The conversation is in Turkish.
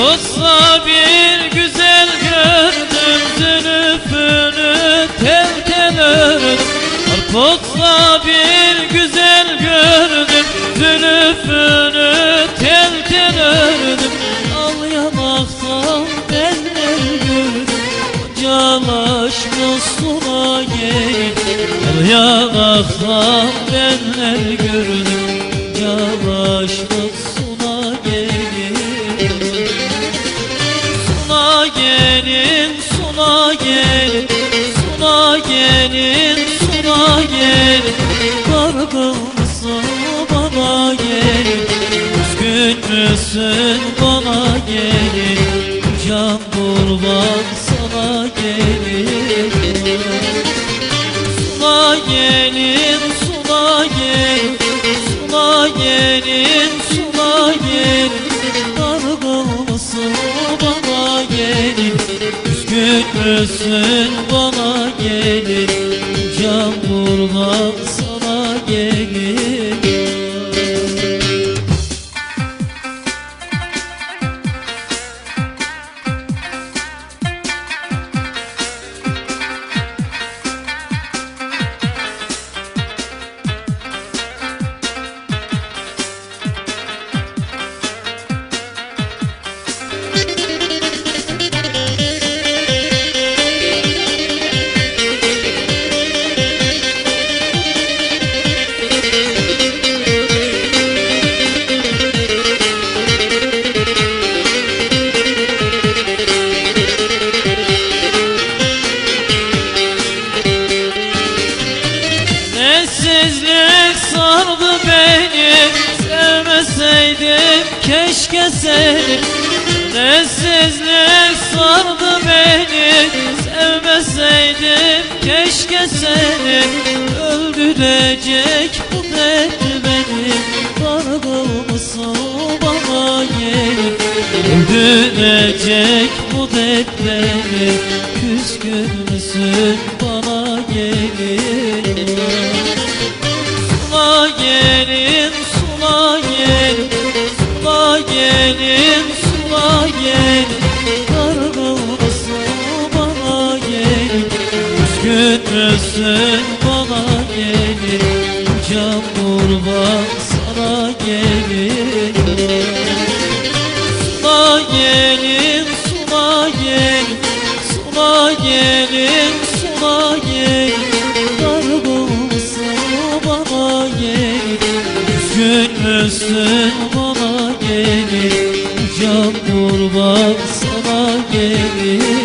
bir güzel gördüm Zülüfünü tel tel ördüm Arpotsa bir güzel gördüm Zülüfünü tel tel ördüm Al yanaktan beller gördüm Calaşma suna gelin Al yanaktan beller gördüm Calaşma gelin, suna gelin Dargın mısın bana gelin Üzgün müsün bana gelin Can kurban sana gelin Suna gelin, suna gelin Suna gelin, suna gelin Dargın mısın bana gelin Üzgün müsün bana gelin Can seni Nesizlik sardı beni. Sevmeseydim keşke seni. Öldürecek bu dert beni. Dargın mısın bana gelin Öldürecek bu dert beni Küskün müsün Üzgün müsün bana gelin Can kurban sana gelin Sula gelin, sula gelin Sula gelin, sula gelin Dargınsı bana gelin Üzgün müsün bana gelin Can kurban sana gelin